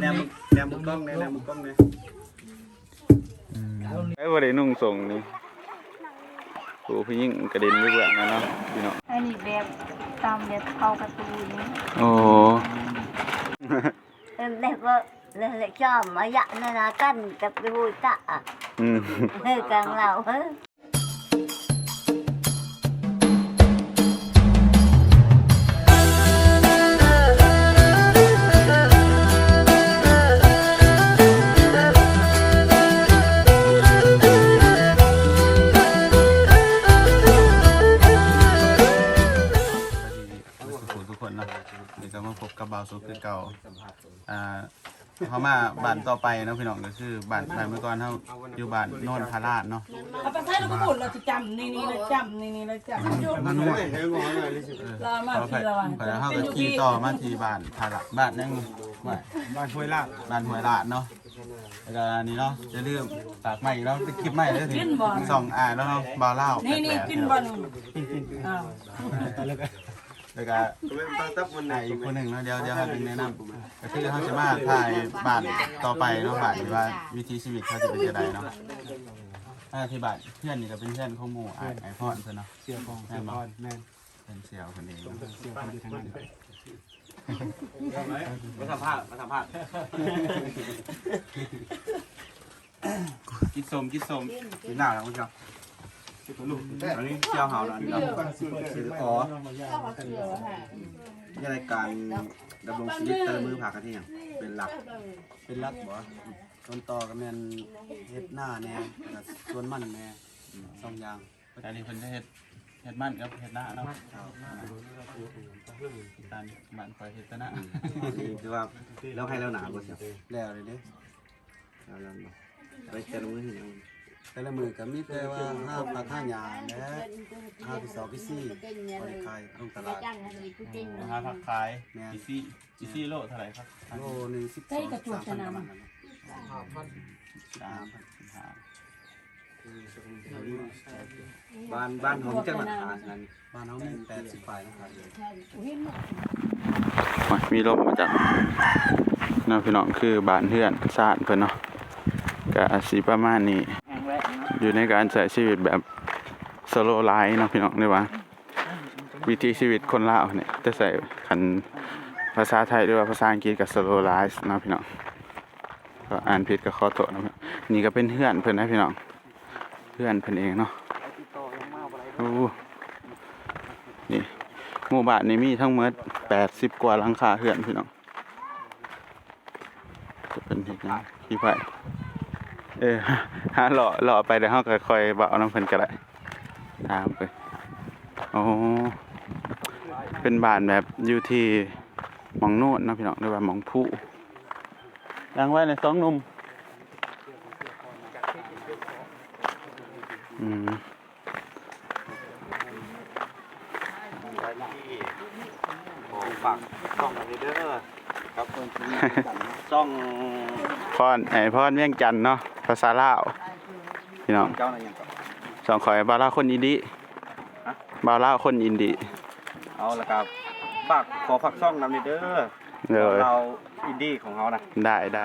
แนมแนมมุกกล้องเนี่ยแนมมุกกล้องเนี่ยไอ้บ่ได้นุ่งส่งนี่โอ้พี่ยิ่งกระเด็นอยู่เบื้องนั่นเนาะพี่น้องอันนี้แบบตามแบบเข้าการ์ตูนนี้โอ้แล้วก็แล้วก็ชอบมาหยะนานากันกับไปหูตะอืมเฮ้ยกลางเราเฮ้ กับบ่าวสุขคือเก่าอ่าเขามาบ้านต่อไปเนาะพี่น้องก็คือบ้านบ้านเมื่อก่อนเขาอยู่บ้านโนนทาราชเนาะเอาไปใช้แล้วก็หมุนเราจะจำนี่นี่เราจำนี่นี่เราจำนั่นนู่นเรามาเขาไปทีละวันไปแล้วเขาก็ขี่ต่อมาที่บ้านทาราบ้านนั่งบ้านบ้านห้วยลาดบ้านห้วยลาดเนาะแล้วก็อันนี้เนาะจะเรื่องฝากใหม่แล้วเป็นคลิปใหม่เลยถึงสองอ่านแล้วเนาะบ่าวเล่านี่นี่แปลกๆกินบอลอ้าว แล้วก็ไอ้อีกคนหนึ่งเนาะเดี๋ยวเดี๋ยวให้เป็นแนะนำก็คือเขาจะมาถ่ายบ้านต่อไปเนาะบ้านที่ว่าวิถีชีวิตเขาจะเป็นยังไงเนาะถ้าที่บ้านเพื่อนนี่ก็เป็นเพื่อนของหมู่ไอ้ไอ้พ่อนเพื่อนเนาะเสียของเสียพรแม่นเป็นเสี่ยวคนเองเสียคนอยู่ทางนั้นมาสัมภาษณ์มาสัมภาษณ์กินสมกินสมกินหน้าแล้วคุณเจ้า อันนี้เจ้าเห่าแล้วอันนี้อ๋อยังรายการดำรงชีวิตแต่ละมือผักกันที่ยังเป็นหลักเป็นรักบ่ต้นต่อก็แม่นเฮ็ดหน้าแน่แล้วก็สวนมันแน่สองอย่างแต่นี่เพิ่นจะเฮ็ดเฮ็ดมันกับเฮ็ดหน้าเนาะการบ้านคอยเฮ็ดแตหน้านี่คือว่าแล้วให้แล้วหนาบ่เสียแล้วเลยเด้แล้วแล้วบ่ไปเจอมือเห็นยัง แต่ละมือก็มีแต่ว่าห้าปลาข้างยาและห้าที่สองที่สี่บริขายลงตลาดนะฮะผักขายอีซี่อีซี่โลเท่าไหร่ครับโลหนึ่งสิบสองสามพันประมาณนั้นสามพันห้าบ้านบ้านของจังหวัดหาสนั้นบ้านเขามีแปดสิบปลายนะครับโอ้ยมีลมมาจากเนาะพี่น้องคือบ้านเฮือนซ่านเพิ่นเนาะก็อาจสิประมาณนี้ อยู่ในการใช้ชีวิตแบบสโลไลฟ์เนาะพี่น้องได้ว่าวิถีชีวิตคนลาวเนี่ยจะใส่คันภาษาไทยหรือว่าภาษาอังกฤษกับสโลไลฟ์เนาะพี่น้องก็อ่านผิดก็ขอโทษนะนี่ก็เป็นเพื่อนเพิ่อนนะพี่น้องเพื่อนเพิ่อนเองเนาะโอ้นี่หมู่บ้านนี้มีทั้งหมด80กว่าหลังคาเรือนพี่น้องจะเป็นเฮ็ดหยังขี้ไผ เออฮะหล่อหล่อไปเดี๋ยวเขาก็คอยเบาน้ำเพิ่นก็ได้ตามไปโอ้เป็นบ้านแบบอยู่ที่หมองโน่นเนาะพี่น้องหรือว่าหมองผู้ยังไว้ในสองหนุ่มอืมฝากช่องนี้เด้อครับช่องพรไอพรเวียงจันทน์เนาะ ภาษาลาวพี่น้องเจ้าอะไรอย่างก็สองขอยบาวลาวคนอินดีบาวลาวคนอินดีเอาละครับฝากขอฝากช่องนำนี้เด้อเลยเราอินดี้ของเขานะได้ได้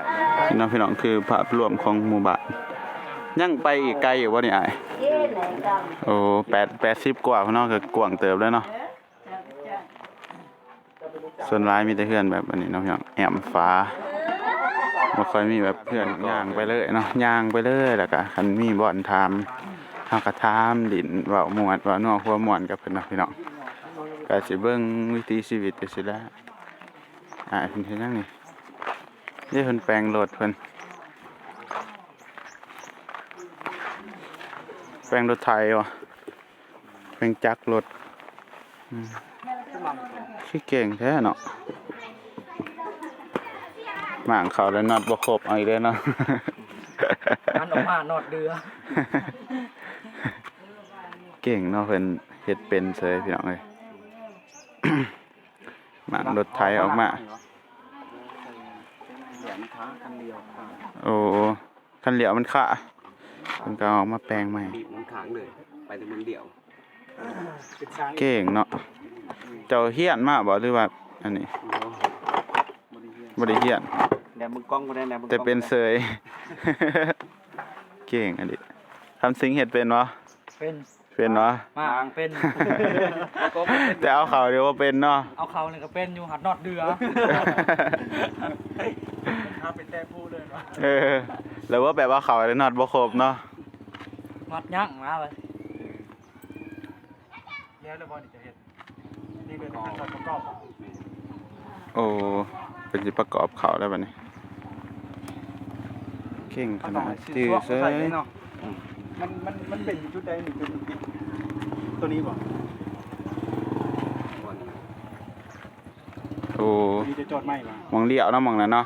พี่น้องพี่น้องคือภาพรวมของหมู่บ้านยังไปอีกไกลอยู่วะเนี่ยไอ้เย้ไหนกโอ้แปดแปดสิบกว่าพี่น้องก็กว้างเติบแล้วเนาะส่วนร้ายมีแต่เพื่อนแบบอันนี้เนาะพี่น้องแอมฟ้า บ่ค่อยมีแบบเพื่อนย่างไปเลยเนาะย่างไปเลยแล้วก็คันมีบ่อนถามเฮาก็ถามดินเว้าม่วนเว้านัวหัวม่วนกับเพิ่นเนาะพี่น้องก็สิเบิ่งวิถีชีวิตไปสิแล้วอ่าเพิ่นเฮ็ดหยังนี่เด้เพิ่นแปลงรถเพิ่นแปลงรถไทยวะแปลงจักรรถอืมขี้เก่งแท้เนาะ หมางเขาแล้วนอดบ่ครบเอาอีกแล้วเนาะมันออกมานอดเดือ เก่งเนาะเพิ่นเฮ็ดเป็นเสยพี่น้องเอ้ยหมางรถไทยออกมาเหรียญค้าคันเดียวโอ้คันเหลียวมันค่ะเพิ่นก็เอามาแปลงใหม่ บีบมันค้างเลย ไปแต่เมืองเดียวเก่งเนาะเจ้าเฮียนมาบ่หรือว่าอันนี้ บ่ได้เฮียนบนมึงกล้องบ่ได้แหนมึงแต่เป็นเสย เก่งอันนี้ทำซิงเห็ดเป็นวะเป็นเป็นวะมากเป็นก็แต่เอาเขาเดียวว่าเป็นเนาะ เอาเขาเนี่ยก็เป็นอยู่หัดนอดเดือ ถ้าเป็นแต่ผู้เลยเนาะเออหรือว่าแบบว่าเขาเลยนอดบ่ครบเนาะมัดยั่งมาเลยแล้วแล้วบ่นี่จะเฮ็ดนี่เป็นขั้นตอนประกอบโอ้ เป็นสิประกอบเขาได้ปะเนี่ยเก่งขนาดจื้อเซยเนาะมันมันมันเป็นจุดใดนี่จุดปิดตัวนี้บ่โอ้นี่จะจอดไหมล่ะมองเลี้ยวเนาะมองนั้นเนาะ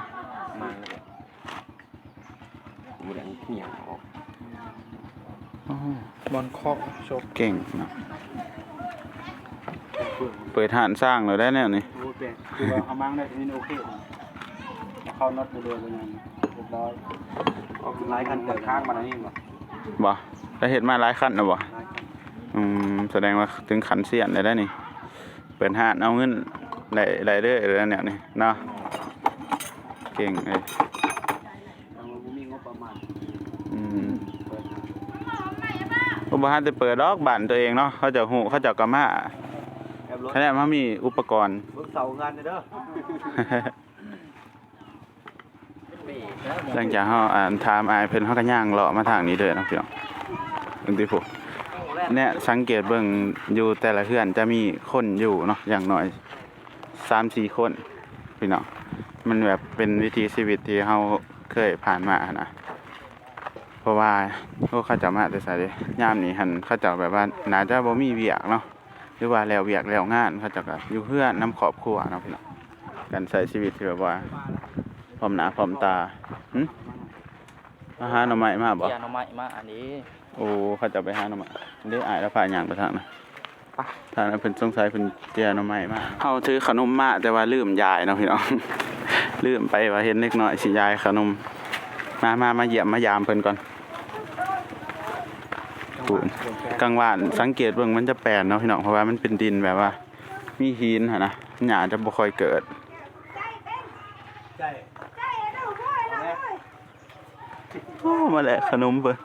บ่ได้เหี่ยวบอลคอกชกเก่งนะเปิดหานสร้างเลยได้แนวนี้โอ้เป็นคือว่าเอามังได้นี่โอเค เข้าน็อตไปเลยเป็นยังเรียบร้อยเอาหลายคันเปิดข้างมาแล้วนี่บ่บ่ได้เห็นมาหลายขั้นนะบ่หลายคันอืมแสดงว่าถึงขันเสียนเลยได้นี่ เปิดหานเอาเงินไหลไหลเรื่อยเลยเนี่ยนี่เนาะเก่งเลยเราบ่มีงบประมาณอืมเปิดหาอุปกรณ์จะเปิดดอกบ้านตัวเองเนาะเขาจะหูเขาจะกระมาแอบรถคะแนนมันมีอุปกรณ์ เบิ่งเสางานเด้อ หลังจากเขาอ่านถามอายเพิ่นเขาก็ย่างเลาะมาทางนี้เด้อนะพี่น้องเบิ่งติผู้เนี่ยสังเกตเบิ่งอยู่แต่ละเฮือนจะมีคนอยู่เนาะอย่างน้อย3-4คนพี่น้องมันแบบเป็นวิถีชีวิตที่เขาเคยผ่านมานะเพราะว่าพวกเขาจะมาแต่สเด้ยามนี้หันเขาจะแบบว่าน่าจะบ่มีเวียกเนาะหรือว่าแล้วเวียกแล้วงานเขาจะก็อยู่เฮือนนํครอบครัวเนาะพี่น้องการใช้ชีวิตที่แบบว่า อมหน้าพร้อมตาหึมาหาหน่อไม้มาบ่อย่าหน่อไม้มาอันนี้ โอ้เขาจะไปหาหน่อไม้ได้อายแล้วพาย่างไปทางนะทางนั้นเพิ่นสงสัยเพิ่นเจียหน่อไม้มาเฮาถือขนมมาแต่ว่าลืมยายเนาะพี่น้อง ลืมไปว่าเห็นเล็กน้อยสิยายขนม มามามาเยี่ยมมายามเพิ่นก่อนปูนกลางวานสังเกตเบิ่งมันจะแปลนเนาะพี่น้องเพราะว่ามันเป็นดินแบบว่า มีหินหั่นนะหญ้าจะบ่ค่อยเกิด ใช่ โอ้มาแหละขนมเปิด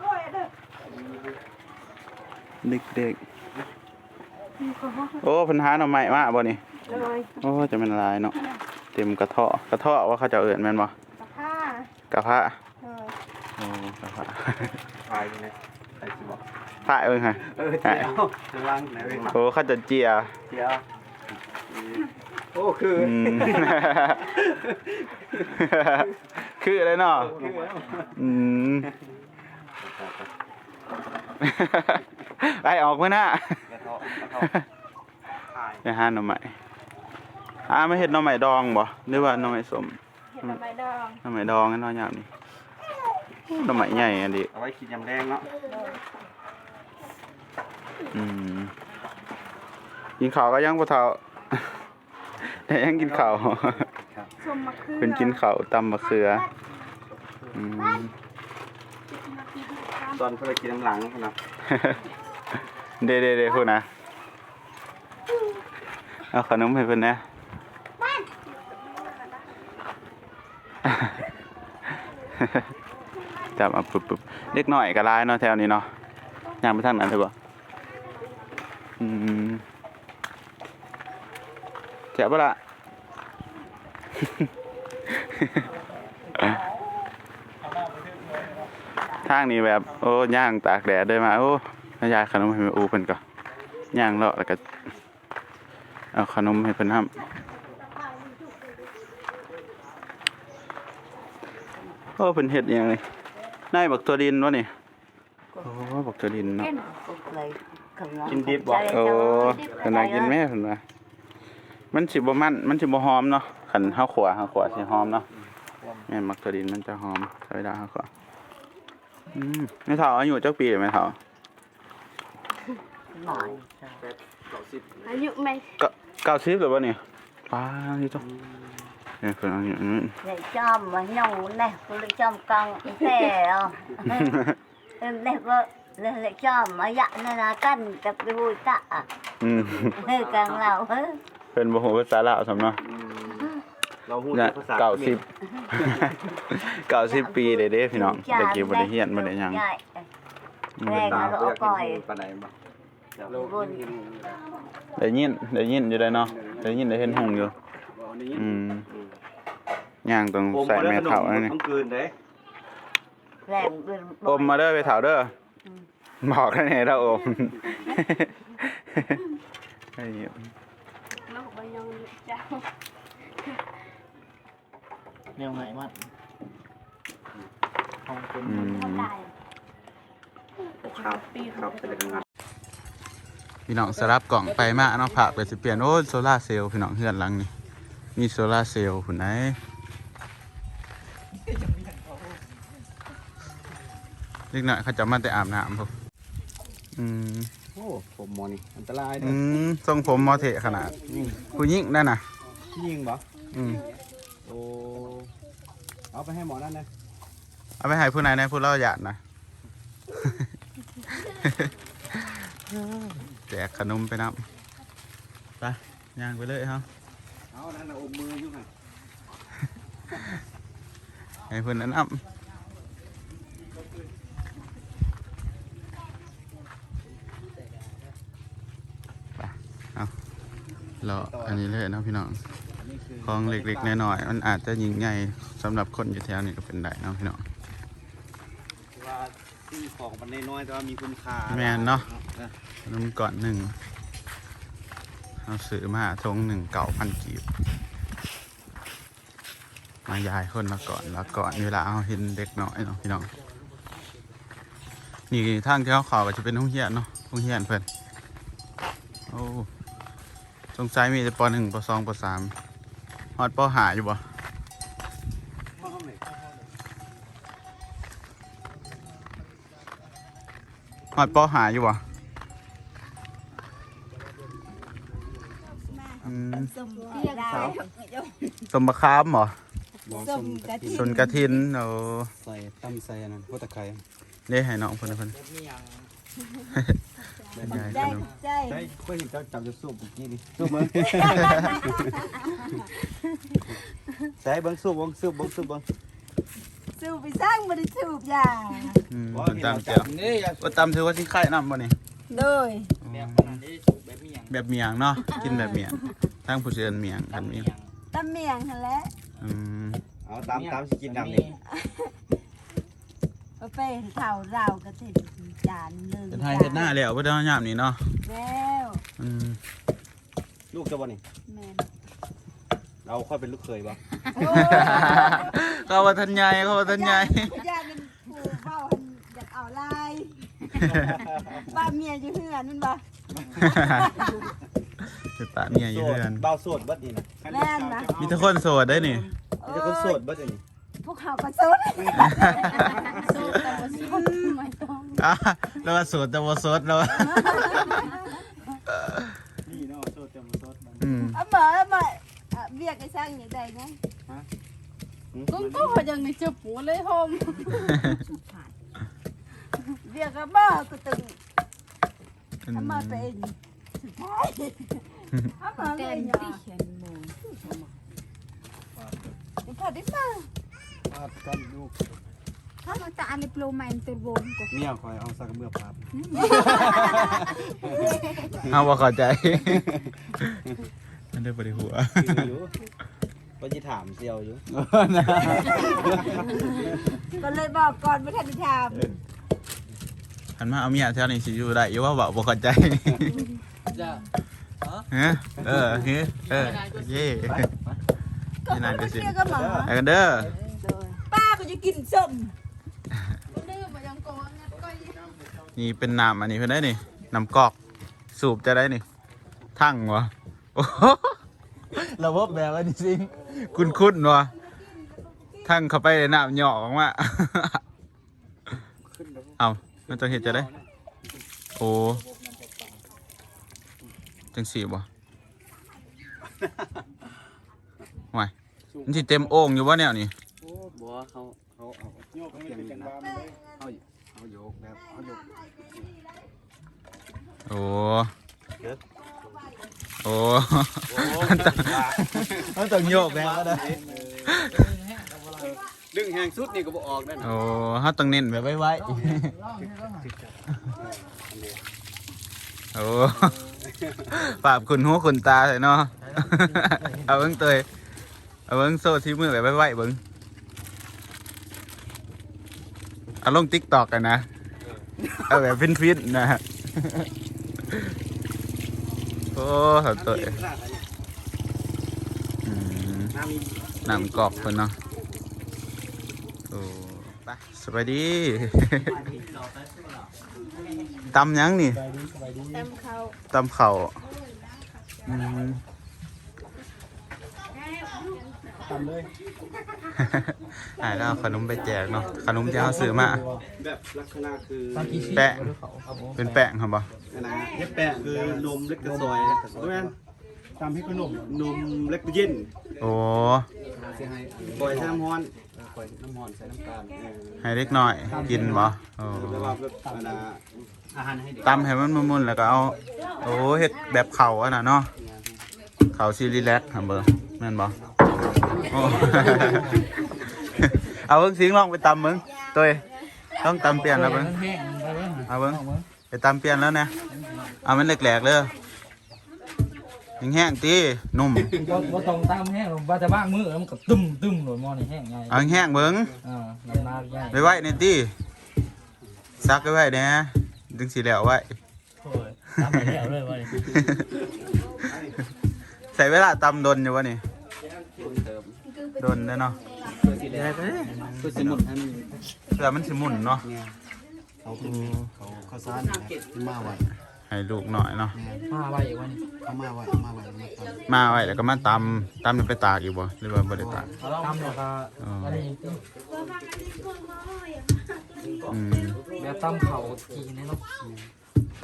เด็กๆโอ้เพันหาหน่อไม้มาบ่นี่โอ้จะเป็นลายเนาะเต็มกระเทาะกระเทาะว่าเขาจะเอิ้นแม่นบ่กระพะโอ้กระพะถ่ายอยู่นะไอ้สิบอกพระเอิ้นค่ะเออเจียวข้างล่างไหนเว้ยโอ้เขาจะเจียเจียวโอ้คืออืม คืออะไรเนาะคืออืมไปออกมาหน้ากระเทาะกระเทาะถ่ายไปหาหน่อไม้อ่าไม่เห็ดหน่อไม้ดองบ่หรือว่าหน่อไม้สมเห็ดไม้ดองหน่อไม้ดองกันเนาะยามนี้หน่อไม้ใหญ่อันนี้เอาไว้ขีดยำแดงเนาะอืมกินข้าวก็ยังบ่เท่าแต่ยังกินข้าว ส้มมะเขือเป็นกินข้าวตำมะเขืออืมตอนเพื่อกินน้ำหลังนะเด้เด้เด้พูดนะเอาขนมให้เพิ่นนะจับมาปุ๊บปุ๊บเล็กน้อยก็หลายเนาะแถวนี้เนาะย่างไปทางนั้นเถอะบ่อืมแจ๋วปะล่ะ ทางนี้แบบ โอ้ย่างตากแดดเดินมาโอ้นายายขนมให้แม่อูเพิ่นก็ย่างเลาะแล้วก็เอาขนมให้เพิ่นทำโอ้เพิ่นเฮ็ดอิหยังนี่นายบักตัวดินวะนี่โอ้บักตัวดินเนาะกินดิบบ่โอ้เพิ่นน่ากินแม่เพิ่นว่ามันสิบ่มันมันสิบ่หอมเนาะ คันเฮาขัวเฮาขัวสิหอมเนาะแม่นมักตัวดินมันจะหอมใช้เวลาเฮาขัวอืมแม่เฒ่าอายุจักปีแม่เฒ่าหน่อยอายุไม่ก็เก้าสิบหรือวะเนี่ยป้าที่ต้องเนี่ยคนเอาอยู่อันนี้ để cho mà nhông này tôi lấy cho con thế à đây có đây lại cho mà dạ nó là cân tập cái vui tạ อืม hơi càng lão hết เป็นบ่ฮู้ภาษาลาวสำเนาะ เราฮู้เนี่ยภาษาเก้าสิบเก้าสิบปีเลยเด้พี่น้องแต่กี้บ่ได้เฮียนบ่ได้หยังใหญ่อืมแม่ก็เอาก่อยปานใดบ่บนได้ยินได้ยินอยู่ได้เนาะได้ยินได้เห็นหงอยู่บ่ได้ยินอืมย่างต้องผมใส่บ่ได้แม่ขนเฒ่ามอันนี้ต้องกลืนเด้แรงบนอมมาเด้อไปเฒ่าเด้ออบอกกันให้เราอมไอ้เหี้ย แนวไหนมันห้องเป็นอืมครับครับเป็นจังซั่นพี่น้องสลับกล่องไปมาเนาะผักไปสิเปลี่ยนโอ้โซล่าร์เซลล์พี่น้องเฮือนหลังนี่มีโซล่าร์เซลล์พุ่นไหนเล็กน้อยเขาจะมาแต่อาบน้ำพวกอืมโอ้ผมหมอนี่อันตรายอืเด้อมทรงผมมอเทขนาด ผู้หญิงนั่นน่ะยิงบ่อืมโอ้ เอาไปให้หมอนั่นนะเอาไปให้ผู้ไหนนะผู้เล่าหยาดนะ แจกขนมไปนับไปย่างไปเลยครับเอานั่นน่ะอมมืออยู่หั่นให้เพื่อนแนะนับไปเอารออันนี้เลยเนาะพี่น้อง ของเล็กๆน้อยๆมันอาจจะยิ่งใหญ่สำหรับคนอยู่แถวนี้ก็เป็นได้เนาะพี่น้องว่าซื้อของมันน้อยๆแต่ว่ามีคุณค่าแมนเนาะนมก่อนหนึ่งเอาซื้อมาทงหนึ่งเก่าพันกีบมายายคนละก่อนละก่อนเวลาเอาเห็นเด็กน้อยเนาะพี่น้องนี่ทางที่เขาเขอก็จะเป็นห้องเฮียนเนาะห้องเฮียนเพื่อนโอ้สงสัยมีแต่ปหนึ่งปสองปสามฮ อดปหาอยู่บ่ฮอดปหาอยู่บ่อืมสมเทียดาวสมบักคามบ่หมอสส้มมกะทิสนกระทินโอ้ใส่ตำใส่อันนั้นหัวตะไคร้ได้ให้น้องเพิ่นนะเพิ่น มีอย่าง เป็นยายได้ขนมใจใช่เคยเห็นเจ้าจับจะสูบเมื่อกี้นี่สูบมั้งใส่เบิ้งสูบเบิ้งสูบเบิ้งสูบเบิ้งสูบไปสร้างบริสูบยาอืมเพิ่นตำเจียวว่าตำถือว่าสิไข่น้ำบ่นี่โดยแบบขนาดนี้สูบแบบมีอย่างแบบเมียงเนาะกินแบบเมียงทางผู้เชิญเมียงกันทำมีมีอย่างตำเมียงหั่นแหละอืมเอาตามตามสิกินดำนี่เอาไปเผาเรากระถิ่น จานหนึ่งเป็นไทยเฮ็ดหน้าแล้วบ่ได้เอายามนี้เนาะแล้วอืมลูกเจ้าบ่นี่แม่นเราค่อยเป็นลูกเคยบ่โอ้ก็ว่าทันใหญ่ก็ว่าทันใหญ่ยายเป็นผู้เฝ้าหันอยากเอาลายบ้าเมียอยู่เฮือนนั่นบ่จะตาเมียอยู่โสดเพื่อนเบาโสดเบิดนี่นะแม่นนะมีแต่คนโสดได้นี่มีแต่คนโสดเบิดนี่พวกเขาก็สดสดแต่ว่าสดไม่ต้ องอะแล้วว่าโสดแต่บ่โสดแล้วอะนี่เนาะโสดจะมาโสดอืมเอามาเอามาอะเบียกไอ้สร้างอย่างใดนะก็ก็พยังไม่เจอปูเลยโฮมเบียกก็บ้าก็ตึงอืมเอามาเป็นสุดท้ายเอามาเลยเนาะพอได้มาภาพกันลูก ถ้ามันจะอะไรโปรแมนตัววงก็เมียคอยเอาสักกระเบือภาพเอาบ่เข้าใจมันได้บ่ได้หัวอยู่ว่าจะถามเซียวอยู่ก็เลยบอกก่อนไม่ทันได้ถามหันมาเอาเมียแถวนี้สิอยู่ได้อยู่ว่าบ่บ่เข้าใจจะฮะเออเฮ้เออเย่ก็นี่นานก็ไม่สิเชื่อก็หมอไปกันเด้อป้าก็จะกินส้ม ดื้อมายังโกงงั้นก็ยิ่ง นี่เป็นน้ำอันนี้เพิ่อนได้นี่น้ำกอกสูบจะได้นี่ ทั้งวะโอ้โหระบบแบบอันนี้สิคุณคุณวะทั้งเข้าไปในน้ำหยอกออกมาเอามันต้องเห็ดจะได้ โอ้จังสีบ่ห่วยมันสิเต็มโอ่งอยู่วะแนวนี่บัวเขาเขาเอาโยกให้มันเป็นบาเลย เขาเขาโยกแบบเขาโยกโอ้โอ้มันต้องมันต้องโยกแล้วนะดึงแหงสุดนี่ก็บ่ออกได้นะโอ้เฮาต้องเน้นแบบไว้ๆโอ้ปราบคุณหูคุณตาเลยเนาะเอาเบิ่งเตยเอาเบิ่งโซ่ที่มือแบบไว้ๆเบิ่ง เอาลง TikTok กันนะ เอาแบบฟินๆนะโอ้เฮาเตยอืมน้ำกรอกเพิ่นเนาะโอ้ไปสบายดีตำหยังนี่เต็มเขาตำเข่าวอืม ตามเลยอ่าแล้วเอาขนมไปแจกเนาะขนมที่เขาซื้อมาแบบลักษณะคือแปะเป็นแป้งครับบ่อันนะเฮ็ดแปะคือนมเล็กกระซอยบ่แม่นตามให้ขนมนมเล็กเย็นโอ้ปล่อยใส่น้ำร้อนปล่อยน้ำร้อนใส่น้ำตาลเออให้เล็กน้อยกินบ่โอ้แล้วว่าแบบอันน่ะอาหารให้เด็กตำให้มันมุนๆแล้วก็เอาโอ้เฮ็ดแบบเข่าอะน่ะเนาะเข่าซีรีแลกครับเบอร์แม่นบ่ โอ้เอาเบิ่งสิงลองไปตำมึงตัวเองต้องตำเปลี่ยนแล้วเบิ่งแห้งไปเบิ่งเอาเบิ้งไปตามเปลี่ยนแล้วเนี่ยเอามันแหลกๆเลยแห้งๆตีนุ่มบ่บ่ต้องตามแห้งหรอกว่าจะบ้างมือแล้วมันก็ตึ้มตึ้มโดนมอนี่แห้งไงเอาแห้งๆเบิ้งอ่าลำนาใหญ่ไปไว้ในตีซักไว้ไว้เนี่ยดึงสีแล้วไว้โอ้ยตามไปแล้วเลยว่านี่ใส่เวลาตำดนอยู่วะนี่ ดนเด้อเนาะคือสิหมุนให้มันเพื่อมันสิหมุนเนาะเนี่ยเอาคือเขาเขาซ่านนี่มาไว้ให้ลูกหน่อยเนาะมาไว้อีกวันนี้เขามาไว้มาไว้มาตอนมาไว้แล้วก็มาตำตำมันไปตากอยู่บ่หรือว่าบ่ได้ตากตามแล้วก็อ๋ออันนี้อืมแบบตามเขาทีนี่เนาะ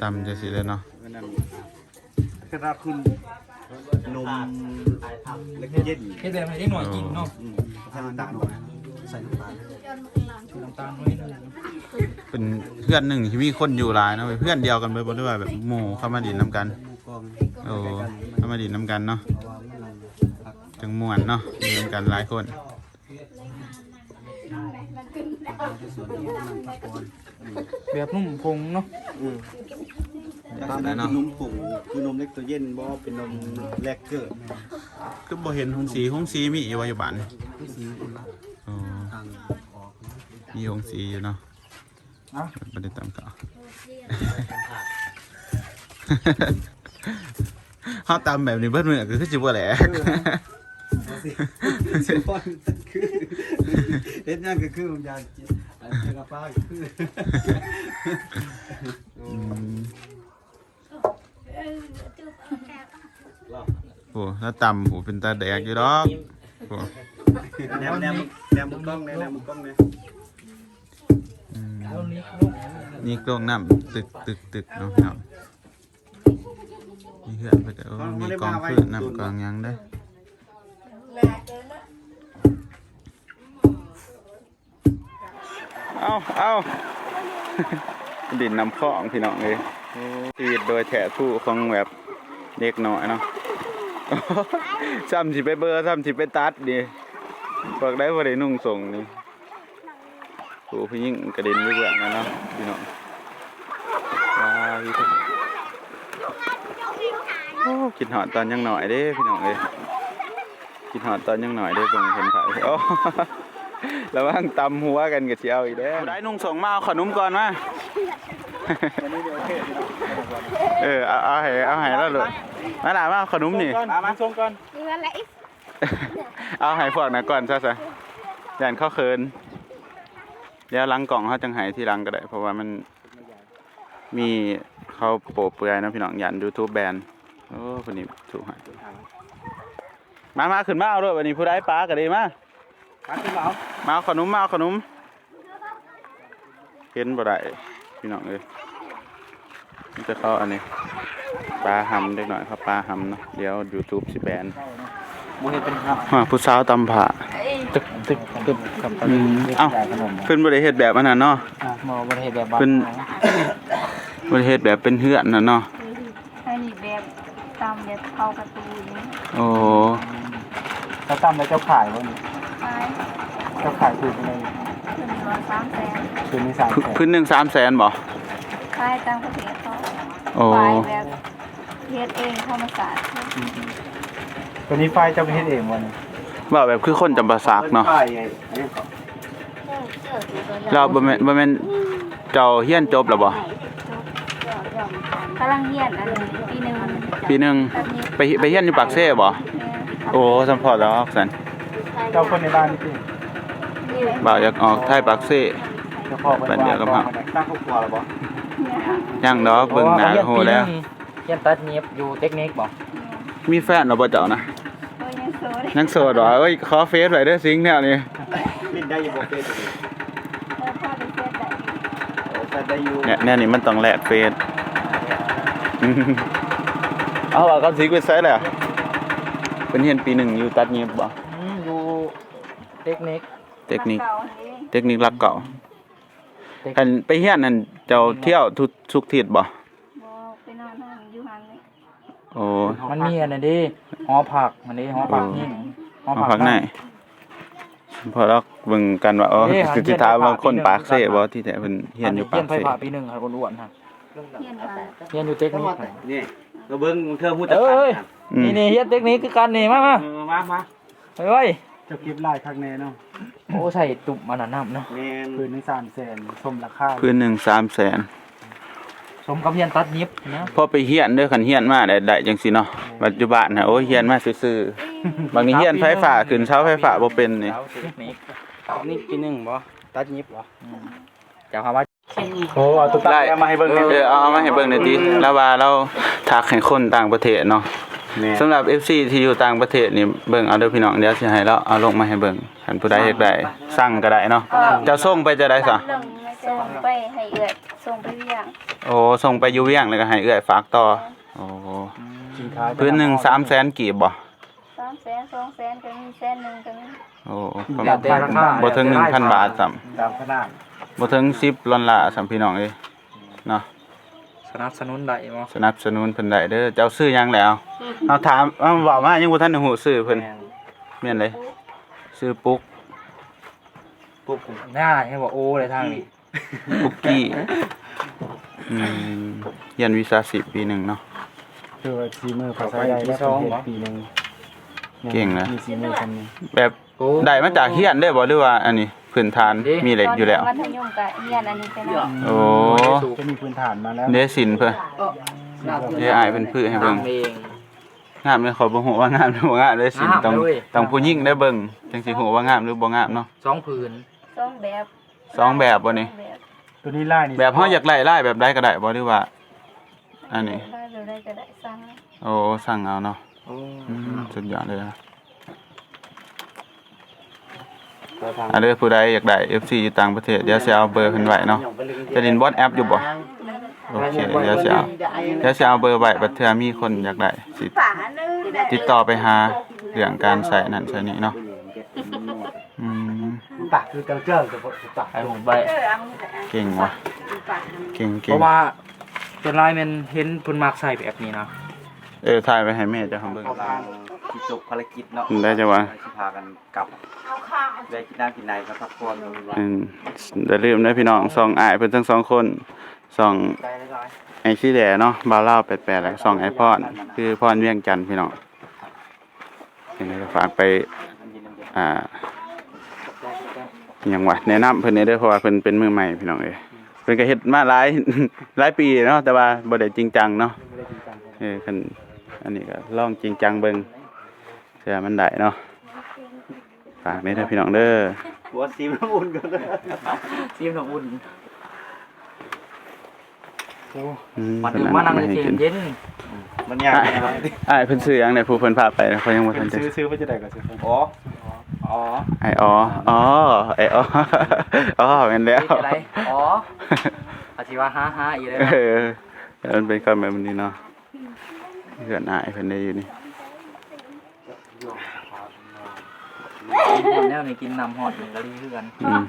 ตำจะสิเลยเนาะวันนั้นกระดาษคุณ นมเล็กเย็นเฮ็ดแบบให้ได้หน่อยกินเนาะอืมใส่น้ำตาลหน่อยใส่น้ำตาลน้ำตาลน้อยหนึงเป็นเพื่อนหนึ่งที่มีคนอยู่หลายเนาะเป็นเพื่อนเดียวกันไปบ่หรือว่าแบบหมู่เข้ามาดินน้ำกัน หมูกรองโอ้เข้ามาดินน้ำกันเนาะเพราะว่ามันนั่งพักจังม่วนเนาะอยู่นำกันหลายคนที่สวนนี่นั่งพักก่อนแบบนุ่มพงเนาะ อืม ลักษณะคือนมผงคือนมเล็กตัวเย็นบ่เป็นนมแลกเกอร์คือบ่เห็นหงสีหงสีมีอยู่ว่าอยู่บ้านนี่ที่สีอุ่นละอ๋อทางออกมีหงสีอยู่เนาะเอ้าบ่ได้ตามเขาเฮาตามแบบนี้เบิดมื้อก็คือสิบ่แหลกสิบอนคือเฮ็ดหยังก็คือผมอยากกินอันนี้ก็ฟ้าก็คือ อืมโอ้ถ้าตำโหเป็นตาแดกอยู่ดอกโอ้แนมแนมแนมมุมกล้องแนมแนมมุมกล้องแนอืมนี่กล้องน้ำตึกตึกตึกเนาะพี่น้องนี่เหือนไปแต่ว่ามีกองพืชน้ำกองยังได้อเอาเอาดินน้ำคลองพี่น้องเลยชีวิตโดยแถทู่ของแบบเด็กน้อยเนาะ ซ้ำสิไปเบอร์ซ้ำสิไปตัดดิบอกได้ว่าได้นุ่งส่งนี่โอ้พี่ยิ่งกระเด็นไปเบื้องนะเนาะพี่น้องว้าวพี่ทุกโอ้กินหอดตอนยังหน่อยเด้พี่น้องเลยกินหอดตอนยังหน่อยเด้เบิ่งเห็นถ่ายโอ้ระวังตำหัวกันกับเชียวอีกเด้อได้นุ่งส่งมาเอาขนมก่อนมา เออเอาเอาให้เอาให้แล้วเลยมาหลามาเอาขนมนี่มามาส่งก่อนเอาให้พวกนะก่อนซะซะยันเข้าเคินเดี๋ยวหลังกล่องเขาจังใหายที่หลังก็ได้ เพราะว่ามันมีเขาโปะเปลือยนะพี่น้องยัน YouTube แบนโอ้คนนี้ถูกใหายมามาขึ้นมาเอาด้วยวันนี้ผู้ได้ปลาก็ดีมามาขึ้นมาเอามาเอาขนมมาเอาขนมเห็นบ่ได้พี่น้องเอ้ยมัน จะเข้าอันนี้ปลาหำเด็กหน่อยครับปลาหำเนาะเดี๋ยว YouTube สิแบนโมเห็นเป็นครับว่าผู้สาวตำผ่าตึกตึกตึกกับอืมเอ้าขนมเพิ่นบ่ได้เฮ็ดแบบอันนั้นเนาะอะหมอบ่ได้เฮ็ดแบบบ้านเป็นบ่ได้เฮ็ดแบบเป็นเฮือนน่ะเนาะให้นี่แบบตามแบบเขาโอ้เขาตั้มแล้วเจ้าขายบ่นี่ไปเจ้าขายคือในขึ้นมาสามแสนคือในสามพื้นแสนพื้นหนึ่งสามแสนบ่ขายต่างประเทศเขา โอ้ไปแบบเฮ็ดเองธรรมศาสตร์ตัวนี้ไฟเจ้าไปเฮ็ดเองวันนี้ว่าแบบคือคนจำปาสักเนาะไอ้ไอ้ไอ้เราบ่แม่นบ่แม่นเจ้าเฮียนจบแล้วบ่กำลังเฮียนอันนี้ปีหนึ่งปีหนึงแบบนี้ไปไปเฮียนอยู่ปากเซ่บ่โอ้สัมพอแล้วสันเจ้าคนในบ้านนี่คือบ่าวอยากออกไทยปากเซ่เจ้าพ่อเพิ่นบ้านเดียวกับเราตั้งครอบครัวแล้วบ่ ยังดอกเบิ่งหน้าก็ฮู้แล้วเฮียนตัดเนียบอยู่เทคนิคบ่มีแฟนแล้วบ่เจ้านะโอ้ยยังโสดยังโสดเหรอเอ้ยขอเฟซไว้เด้อสิงแนวนี้ลิ้นได้อยู่บ่เป็นเออพ่อได้เฟซได้โอ้แต่ได้อยู่เนี่ยแนวนี้มันต้องแลกเฟซอืมเอาว่าเขาสิกไปไสแล้วเพิ่นเรียนปีหนึ่งอยู่ตัดเงียบบ่อืมอยู่เทคนิคเทคนิคเก่าอันนี้เทคนิครักเก่า คันไปเฮียนนั่นเจ้าเที่ยวทุกทุกทิศบ่บ่ไปนอนห้องอยู่หันนี่โอ้ มันมีอันนั้นดิหอผักมันนี่หอผักนี่หอมาผัพักกไหนพอเราเบิ่งกันว่าอ๋อเอ๊ะสิถามว่าคนปากเซ่บ่ที่แท้เพิ่นเฮียนอยู่ปากเฮียนไฟเซ่ผ่าปีหนึ่งครับคนอ้วนฮะเฮียนมาเฮียนอยู่เทคนิคนี่เราเบิ่งเธอพูดแต่เอ้ยอืมนี่นี่เฮียนเทคนิคคือกันนี่มามามามาเฮ้ยเจ้าเก็บลายข้างในเนาะโอ้ใส่ตุ่มมันน่ะน้ำเนาะแม่นพื้นในสามแสนสมราคาพื้นหนึ่งสามแสนสมกับเฮียนตัดเนียบนะพอไปเฮียนเด้อคันเฮียนมาได้ได้จังซี่เนาะปัจจุบันน่ะโอ้ยเฮียนมาซื่อๆบางทีเฮียนไฟฟ้าขึ้นเสาไฟฟ้าบ่เป็นนี่เทคนิคนี่ปีหนึ่งบ่ตัดยิบบ่เจ้าคำว่าโอ้เอาตุ๊กตาเอามาให้เบิ่งเออเอาเอามาให้เบิ่งหน่อยติแล้วว่าเราทักให้คนต่างประเทศเนาะ แม่ สำหรับ FC ที่อยู่ต่างประเทศนี่เบิ่งเอาเด้อพี่น้องเดี๋ยวสิให้เราเอาลงมาให้เบิ่งคันผู้ใดอยากได้สั่งก็ได้เนาะจะส่งไปจะได้ซะเรื่องไม่ส่งไปให้เอื้อยส่งไปเวียงโอ้ส่งไปอยู่เวียงแล้วก็ให้เอื้อยฝากต่อ โอ้สินค้าพื้นหนึ่ง300,000กีบบ่สามแสนสองแสนก็มีแสนหนึ่งก็มีโอ้ประแล้มาวณแต่ราคาบ่ถึง1,000บาทซ้ํตามขนาดบ่ถึง10ดอลลาร์ซ้ํพี่น้องเอ้ยเนาะ สนับสนุนได้บ่สนับสนุนเพิ่นได้เด้อเจ้าซื้อหยังแล้วเอาถามเอาเว้ามายังบ่ทันได้ฮู้ซื้อเพิ่นแม่นเลยซื้อปุ๊กปุ๊บหน้าให้บอกโอ้เลยทางนี้ปุ๊กกี้อืมเรียนวิชา10ปีหนึงเนาะ คือว่าซีมือภาษาใดและประเทศปีหนึงเก่งนะ มีซีมือคนหนึงแบบได้มาจากเฮียนได้บ่หรือว่าอันนี้ พื้นฐานมีเหล็กอยู่แล้ว มัธยมก็เฮียนอันนี้ไปแล้วโอ้จะมีพื้นฐานมาแล้วเดสินเพิ่นเดอายเป็นพืชให้เบิ่งทำเองงามเลยขอบ่ฮู้ว่างามหรือบ่งามเดสินต้องงามเลยต้องผู้หญิงได้เบิ่งจังสิฮู้ว่างามหรือบ่งามเนาะ สองผืนสองแบบสองแบบบ่นี่แบบตัวนี้ไล่นี่แบบเฮาอยากไล่ไล่แบบใดก็ได้บ่หรือว่า อันนี้ ได้แบบได้ก็ได้สั่ง โอ้สั่งเอาเนาะอืมสุดยอดเลยนะ อันเด้อผู้ใดอยากได้ FC อยู่ต่างประเทศเดี๋ยวสิเอาเบอร์เพิ่นไว้เนาะจะลิน WhatsApp อยู่บ่โอเคเดี๋ยวสิเอาเดี๋ยวสิเอาเบอร์ไว้บัดเทื่อมีคนอยากได้สิป่านึงติดต่อไปหาเรื่องการใส่นั่นใส่นี่เนาะอืมปากคือเจ้าเจ้าจะบ่ปากไอ้ผมไปเออเอาแต่เก่งว่ะเก่งเพเก่งราะว่าเป็นลายแมันเห็นเพิ่นมักใส่แบบนี้นะเออถ่ายไปให้แม่เจ้าของเบิ่ง ที่จบภารกิจเนาะได้จ้ะวะ สิพากันกลับได้กินน้ำกินไหนก็พักผ่อนกันว่าอืมอย่าลืมนะพี่น้องสองอ้ายเพิ่นทั้งสองคนสองได้หลายไอ้ขี้แดเนาะบาวเล่าว88แล้วก็สองไอพอนคือพรเวียงจันทน์พี่น้องยังไงก็ฝากไปอ่าอหยังวะแนะนำเพิ่นเด้อเพราะว่าเพิ่นเป็นมือใหม่พี่น้องเอ้ยเพิ่นก็เฮ็ดมาหลาย หลายปีเนาะแต่ว่าบ่ได้จริงจังเนาะเออคันอันนี้ก็ลองจริงจังเบิ่ง เผื่อมันได้เนาะฝากนี่เด้อพี่น้องเด้อหัวซีมน้ำอุ่นกันเลยซีมน้ำอุ่นอืมมาเพิ่ถึนงมานั่งให้ในเกกิมนเย็นมันยากนะครับอ้ายเพิ่นซื้อหยังได้ผู้เพิ่นพาไปเขายังบ่ทันได้ซื้อซื้อไปจะได้ก็ซื้ออ๋ออ๋อไออ๋ออ๋อไออ๋ออ๋อแม่นแล้วนี่อะไรอ๋ออาชีวะฮ่าฮ่าอีกแล้วเออมันเป็นคำแบบนี้เนาะเพื่อนอายเพิ่นได้อยู่นี่ คนแนวนี้กินน้ำหอดนี่ก็ดีคือกันอืม